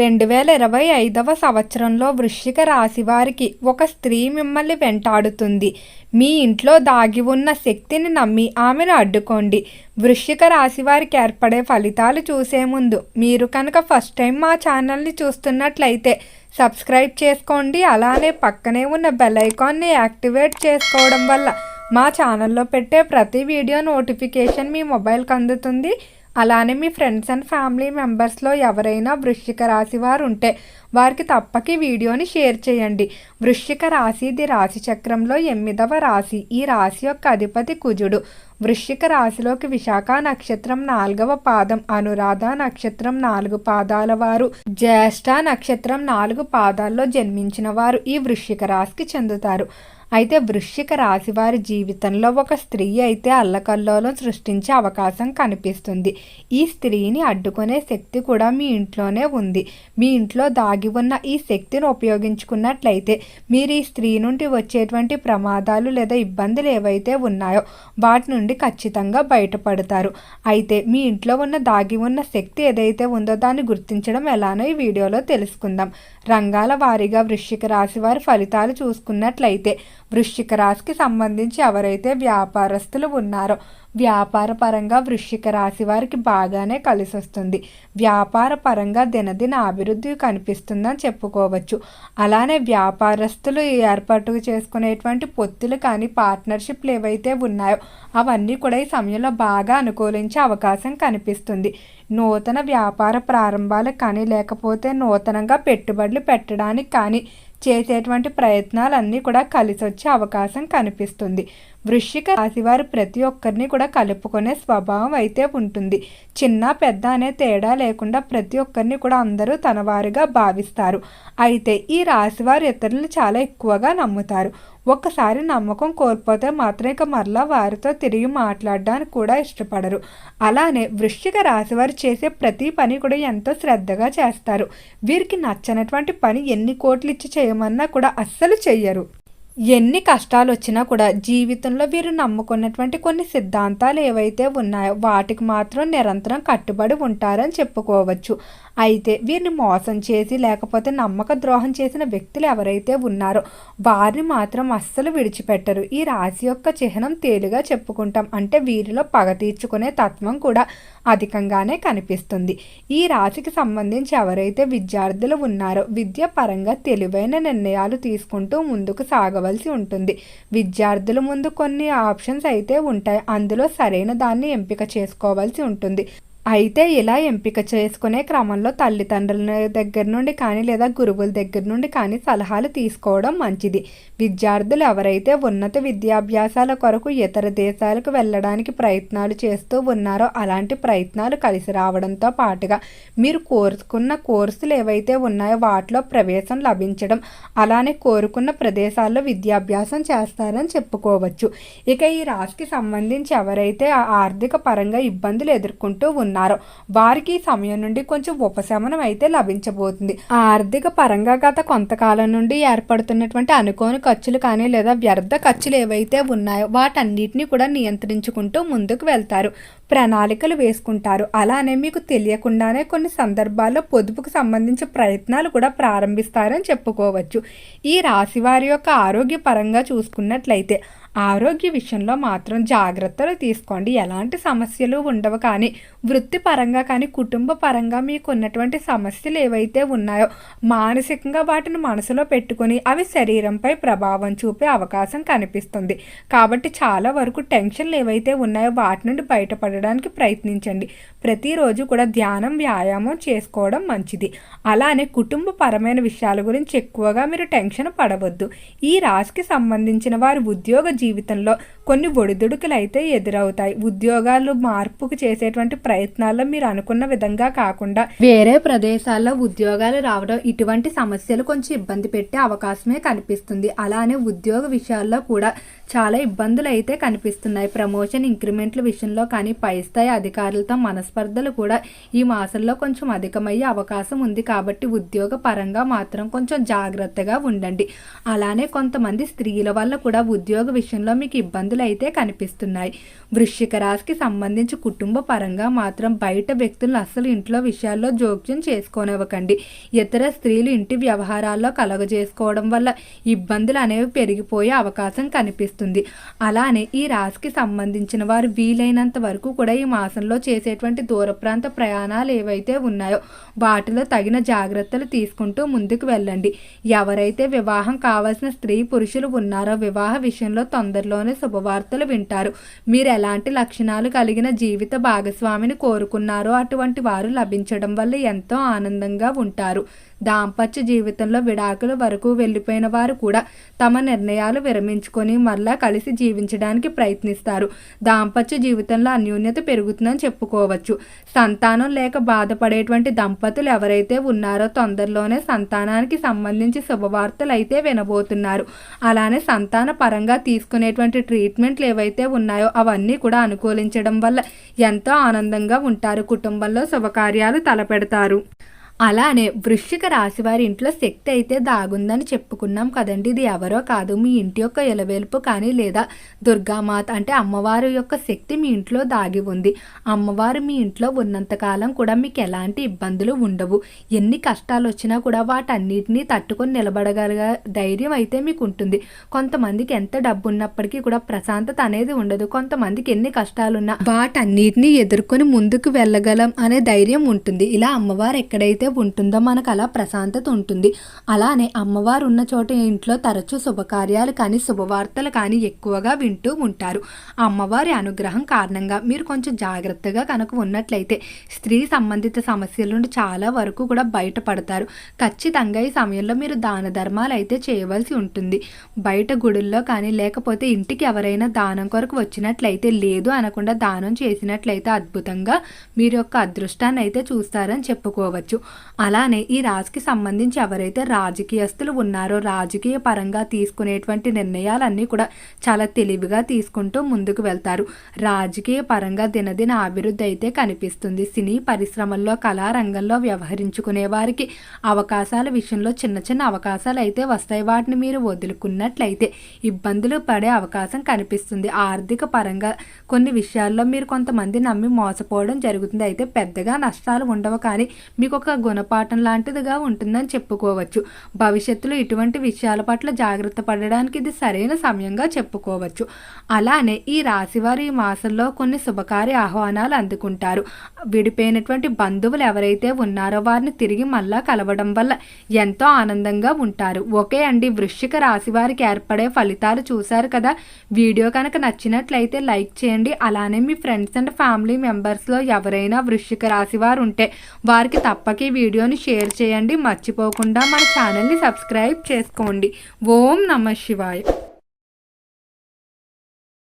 రెండు వేల ఇరవై ఐదవ సంవత్సరంలో వృశ్చిక రాశి వారికి ఒక స్త్రీ మిమ్మల్ని వెంటాడుతుంది. మీ ఇంట్లో దాగి ఉన్న శక్తిని నమ్మి ఆమెను అడ్డుకోండి. వృశ్చిక రాశి వారికి ఏర్పడే ఫలితాలు చూసే ముందు మీరు కనుక ఫస్ట్ టైం మా ఛానల్ని చూస్తున్నట్లయితే సబ్స్క్రైబ్ చేసుకోండి. అలానే పక్కనే ఉన్న బెల్ ఐకాన్ని యాక్టివేట్ చేసుకోవడం వల్ల మా ఛానల్లో పెట్టే ప్రతి వీడియో నోటిఫికేషన్ మీ మొబైల్కి అందుతుంది. అలానే మీ ఫ్రెండ్స్ అండ్ ఫ్యామిలీ మెంబర్స్లో ఎవరైనా వృశ్చిక రాశి వారు ఉంటే వారికి తప్పక ఈ వీడియోని షేర్ చేయండి. వృశ్చిక రాశి ఇది రాశి చక్రంలో ఎనిమిదవ రాశి. ఈ రాశి యొక్క అధిపతి కుజుడు. వృశ్చిక రాశిలోకి విశాఖ నక్షత్రం నాలుగవ పాదం అనురాధ నక్షత్రం నాలుగు పాదాల వారు జ్యేష్ఠ నక్షత్రం నాలుగు పాదాల్లో జన్మించిన వారు ఈ వృశ్చిక రాశికి చెందుతారు. అయితే వృశ్చిక రాశి వారి జీవితంలో ఒక స్త్రీ అయితే అల్లకల్లోలం సృష్టించే అవకాశం కనిపిస్తుంది. ఈ స్త్రీని అడ్డుకునే శక్తి కూడా మీ ఇంట్లోనే ఉంది. మీ ఇంట్లో దాగి ఉన్న ఈ శక్తిని ఉపయోగించుకున్నట్లయితే మీరు ఈ స్త్రీ నుండి వచ్చేటువంటి ప్రమాదాలు లేదా ఇబ్బందులు ఏవైతే ఉన్నాయో వాటి నుండి ఖచ్చితంగా బయటపడతారు. అయితే మీ ఇంట్లో ఉన్న దాగి ఉన్న శక్తి ఏదైతే ఉందో దాన్ని గుర్తించడం ఎలానో ఈ వీడియోలో తెలుసుకుందాం. రంగాల వారీగా వృశ్చిక రాశి వారి ఫలితాలు చూసుకున్నట్లయితే వృశ్చిక రాశికి సంబంధించి ఎవరైతే వ్యాపారస్తులు ఉన్నారో వ్యాపార పరంగా వృశ్చిక రాశి వారికి బాగానే కలిసి వస్తుంది వ్యాపార పరంగా దినదిన అభివృద్ధి కనిపిస్తుందని చెప్పుకోవచ్చు. అలానే వ్యాపారస్తులు ఏర్పాటు చేసుకునేటువంటి పొత్తులు కానీ పార్ట్నర్షిప్లు ఏవైతే ఉన్నాయో అవన్నీ కూడా ఈ సమయంలో బాగా అనుకూలించే అవకాశం కనిపిస్తుంది. నూతన వ్యాపార ప్రారంభాలకు కానీ లేకపోతే నూతనంగా పెట్టుబడులు పెట్టడానికి కానీ చేసేటువంటి ప్రయత్నాలన్నీ కూడా కలిసి వచ్చే అవకాశం కనిపిస్తుంది. వృశ్చిక రాశివారు ప్రతి ఒక్కరిని కూడా కలుపుకునే స్వభావం అయితే ఉంటుంది. చిన్న పెద్ద అనే తేడా లేకుండా ప్రతి ఒక్కరిని కూడా అందరూ తనవారుగా భావిస్తారు. అయితే ఈ రాశివారు ఇతరులు చాలా ఎక్కువగా నమ్ముతారు. ఒక్కసారి నమ్మకం కోల్పోతే మాత్రం ఇక మరలా వారితో తిరిగి మాట్లాడడానికి కూడా ఇష్టపడరు. అలానే వృశ్చిక రాశి వారు చేసే ప్రతి పని కూడా ఎంతో శ్రద్ధగా చేస్తారు. వీరికి నచ్చనటువంటి పని ఎన్ని కోట్లు ఇచ్చి చేయమన్నా కూడా అస్సలు చెయ్యరు. ఎన్ని కష్టాలు వచ్చినా కూడా జీవితంలో వీరు నమ్ముకున్నటువంటి కొన్ని సిద్ధాంతాలు ఏవైతే ఉన్నాయో వాటికి మాత్రం నిరంతరం కట్టుబడి ఉంటారని చెప్పుకోవచ్చు. అయితే వీరిని మోసం చేసి లేకపోతే నమ్మక ద్రోహం చేసిన వ్యక్తులు ఎవరైతే ఉన్నారో వారిని మాత్రం అస్సలు విడిచిపెట్టరు. ఈ రాశి యొక్క చిహ్నం తేలిగా చెప్పుకుంటాం. అంటే వీరిలో పగ తీర్చుకునే తత్వం కూడా అధికంగానే కనిపిస్తుంది. ఈ రాశికి సంబంధించి ఎవరైతే విద్యార్థులు ఉన్నారో విద్య పరంగా తెలివైన నిర్ణయాలు తీసుకుంటూ ముందుకు సాగవలసి ఉంటుంది. విద్యార్థుల ముందు కొన్ని ఆప్షన్స్ అయితే ఉంటాయి. అందులో సరైన దాన్ని ఎంపిక చేసుకోవాల్సి ఉంటుంది. అయితే ఇలా ఎంపిక చేసుకునే క్రమంలో తల్లిదండ్రుల దగ్గర నుండి కానీ లేదా గురువుల దగ్గర నుండి కానీ సలహాలు తీసుకోవడం మంచిది. విద్యార్థులు ఎవరైతే ఉన్నత విద్యాభ్యాసాల కొరకు ఇతర దేశాలకు వెళ్ళడానికి ప్రయత్నాలు చేస్తూ ఉన్నారో అలాంటి ప్రయత్నాలు కలిసి రావడంతో పాటుగా మీరు కోరుకున్న కోర్సులు ఏవైతే ఉన్నాయో వాటిలో ప్రవేశం లభించడం అలానే కోరుకున్న ప్రదేశాల్లో విద్యాభ్యాసం చేస్తారని చెప్పుకోవచ్చు. ఇక ఈ రాశికి సంబంధించి ఎవరైతే ఆర్థిక పరంగా ఇబ్బందులు ఎదుర్కొంటూ ఉన్నారో అన్నారు వారికి సమయం నుండి కొంచెం ఉపశమనం అయితే లభించబోతుంది. ఆర్థిక పరంగా గత కొంతకాలం నుండి ఏర్పడుతున్నటువంటి అనుకోని ఖర్చులు కానీ లేదా వ్యర్థ ఖర్చులు ఏవైతే ఉన్నాయో వాటన్నిటిని కూడా నియంత్రించుకుంటూ ముందుకు వెళ్తారు. ప్రణాళికలు వేసుకుంటారు. అలానే మీకు తెలియకుండానే కొన్ని సందర్భాల్లో పొదుపుకు సంబంధించిన ప్రయత్నాలు కూడా ప్రారంభిస్తారని చెప్పుకోవచ్చు. ఈ రాశి వారి యొక్క ఆరోగ్య పరంగా చూసుకున్నట్లయితే ఆరోగ్య విషయంలో మాత్రం జాగ్రత్తలు తీసుకోండి. ఎలాంటి సమస్యలు ఉండవు కానీ వృత్తిపరంగా కానీ కుటుంబ పరంగా మీకు ఉన్నటువంటి సమస్యలు ఏవైతే ఉన్నాయో మానసికంగా వాటిని మనసులో పెట్టుకొని అవి శరీరంపై ప్రభావం చూపే అవకాశం కనిపిస్తుంది. కాబట్టి చాలా వరకు టెన్షన్లు ఏవైతే ఉన్నాయో వాటి నుండి బయటపడడానికి ప్రయత్నించండి. ప్రతిరోజు కూడా ధ్యానం వ్యాయామం చేసుకోవడం మంచిది. అలానే కుటుంబ పరమైన విషయాల గురించి ఎక్కువగా మీరు టెన్షన్ పడవద్దు. ఈ రాశికి సంబంధించిన వారి ఉద్యోగ జీవితంలో కొన్ని ఒడిదుడుకులు అయితే ఎదురవుతాయి. ఉద్యోగాలు మార్పుకు చేసేటువంటి ప్రయత్నాల్లో మీరు అనుకున్న విధంగా కాకుండా వేరే ప్రదేశాల్లో ఉద్యోగాలు రావడం ఇటువంటి సమస్యలు కొంచెం ఇబ్బంది పెట్టే అవకాశమే కనిపిస్తుంది. అలానే ఉద్యోగ విషయాల్లో కూడా చాలా ఇబ్బందులు అయితే కనిపిస్తున్నాయి. ప్రమోషన్ ఇంక్రిమెంట్ల విషయంలో కానీ పై స్థాయి అధికారులతో మనస్పర్ధలు కూడా ఈ మాసంలో కొంచెం అధికమయ్యే అవకాశం ఉంది కాబట్టి ఉద్యోగ పరంగా మాత్రం కొంచెం జాగ్రత్తగా ఉండండి. అలానే కొంతమంది స్త్రీల వల్ల కూడా ఉద్యోగ విషయంలో మీకు ఇబ్బందులు అయితే కనిపిస్తున్నాయి. వృశ్చిక రాశికి సంబంధించి కుటుంబ పరంగా మాత్రం బయట వ్యక్తులను అస్సలు ఇంట్లో విషయాల్లో జోక్యం చేసుకోనివ్వకండి. ఇతర స్త్రీలు ఇంటి వ్యవహారాల్లో కలగజేసుకోవడం వల్ల ఇబ్బందులు అనేవి పెరిగిపోయే అవకాశం కనిపిస్తుంది. అలానే ఈ రాశికి సంబంధించిన వారు వీలైనంత వరకు కూడా ఈ మాసంలో చేసేటువంటి దూర ప్రాంత ప్రయాణాలు ఏవైతే ఉన్నాయో వాటిలో తగిన జాగ్రత్తలు తీసుకుంటూ ముందుకు వెళ్ళండి. ఎవరైతే వివాహం కావాల్సిన స్త్రీ పురుషులు ఉన్నారో వివాహ విషయంలో తొందరలోనే శుభవార్తలు వింటారు. మీరు ఎలాంటి లక్షణాలు కలిగిన జీవిత భాగస్వామిని కోరుకున్నారో అటువంటి వారు లభించడం వల్ల ఎంతో ఆనందంగా ఉంటారు. దాంపత్య జీవితంలో విడాకుల వరకు వెళ్ళిపోయిన వారు కూడా తమ నిర్ణయాలు విరమించుకొని మరలా కలిసి జీవించడానికి ప్రయత్నిస్తారు. దాంపత్య జీవితంలో అన్యోన్యత పెరుగుతుందని చెప్పుకోవచ్చు. సంతానం లేక బాధపడేటువంటి దంపతులు ఎవరైతే ఉన్నారో తొందరలోనే సంతానానికి సంబంధించి శుభవార్తలు అయితే వినబోతున్నారు. అలానే సంతాన పరంగా తీసుకునేటువంటి ట్రీట్మెంట్లు ఏవైతే ఉన్నాయో అవన్నీ కూడా అనుకూలించడం వల్ల ఎంతో ఆనందంగా ఉంటారు. కుటుంబంలో శుభకార్యాలు తలపెడతారు. అలానే వృశ్చిక రాశి వారి ఇంట్లో శక్తి అయితే దాగుందని చెప్పుకున్నాం కదండి. ఇది ఎవరో కాదు మీ ఇంటి యొక్క ఎలవేల్పు కానీ లేదా దుర్గామాత అంటే అమ్మవారి యొక్క శక్తి మీ ఇంట్లో దాగి ఉంది. అమ్మవారు మీ ఇంట్లో ఉన్నంతకాలం కూడా మీకు ఎలాంటి ఇబ్బందులు ఉండవు. ఎన్ని కష్టాలు వచ్చినా కూడా వాటన్నిటినీ తట్టుకొని నిలబడగల ధైర్యం అయితే మీకు ఉంటుంది. కొంతమందికి ఎంత డబ్బు ఉన్నప్పటికీ కూడా ప్రశాంతత అనేది ఉండదు. కొంతమందికి ఎన్ని కష్టాలున్నా వాటన్నిటిని ఎదుర్కొని ముందుకు వెళ్ళగలం అనే ధైర్యం ఉంటుంది. ఇలా అమ్మవారు ఎక్కడైతే ఉంటుందో మనకు అలా ప్రశాంతత ఉంటుంది. అలానే అమ్మవారు ఉన్న చోట ఇంట్లో తరచూ శుభకార్యాలు కానీ శుభవార్తలు కానీ ఎక్కువగా వింటూ ఉంటారు. అమ్మవారి అనుగ్రహం కారణంగా మీరు కొంచెం జాగ్రత్తగా కనుక ఉన్నట్లయితే స్త్రీ సంబంధిత సమస్యల నుండి చాలా వరకు కూడా బయటపడతారు. ఖచ్చితంగా ఈ సమయంలో మీరు దాన ధర్మాలు అయితే చేయవలసి ఉంటుంది. బయట గుడుల్లో కానీ లేకపోతే ఇంటికి ఎవరైనా దానం కొరకు వచ్చినట్లయితే లేదు అనకుండా దానం చేసినట్లయితే అద్భుతంగా మీరు యొక్క అదృష్టాన్ని అయితే చూస్తారని చెప్పుకోవచ్చు. అలానే ఈ రాజుకి సంబంధించి ఎవరైతే రాజకీయస్తులు ఉన్నారో రాజకీయ పరంగా తీసుకునేటువంటి నిర్ణయాలన్నీ కూడా చాలా తెలివిగా తీసుకుంటూ ముందుకు వెళ్తారు. రాజకీయ పరంగా దినదిన అభివృద్ధి అయితే కనిపిస్తుంది. సినీ పరిశ్రమల్లో కళారంగంలో వ్యవహరించుకునే వారికి అవకాశాల విషయంలో చిన్న చిన్న అవకాశాలు అయితే వస్తాయి. వాటిని మీరు వదులుకున్నట్లయితే ఇబ్బందులు పడే అవకాశం కనిపిస్తుంది. ఆర్థిక పరంగా కొన్ని విషయాల్లో మీరు కొంతమంది నమ్మి మోసపోవడం జరుగుతుంది. అయితే పెద్దగా నష్టాలు ఉండవు కానీ మీకు ఒక గుణపాఠం లాంటిదిగా ఉంటుందని చెప్పుకోవచ్చు. భవిష్యత్తులో ఇటువంటి విషయాల పట్ల జాగ్రత్త పడడానికి ఇది సరైన సమయంగా చెప్పుకోవచ్చు. అలానే ఈ రాశివారు ఈ మాసంలో కొన్ని శుభకార్య ఆహ్వానాలు అందుకుంటారు. విడిపోయినటువంటి బంధువులు ఎవరైతే ఉన్నారో వారిని తిరిగి మళ్ళా కలవడం వల్ల ఎంతో ఆనందంగా ఉంటారు. ఓకే అండి వృశ్చిక రాశి వారికి ఏర్పడే ఫలితాలు చూశారు కదా? వీడియో కనుక నచ్చినట్లయితే లైక్ చేయండి. అలానే మీ ఫ్రెండ్స్ అండ్ ఫ్యామిలీ మెంబర్స్లో ఎవరైనా వృశ్చిక రాశి వారు ఉంటే వారికి తప్పక వీడియోని షేర్ చేయండి. మర్చిపోకుండా మన ఛానల్ని సబ్స్క్రైబ్ చేసుకోండి. ఓం నమ శివాయ.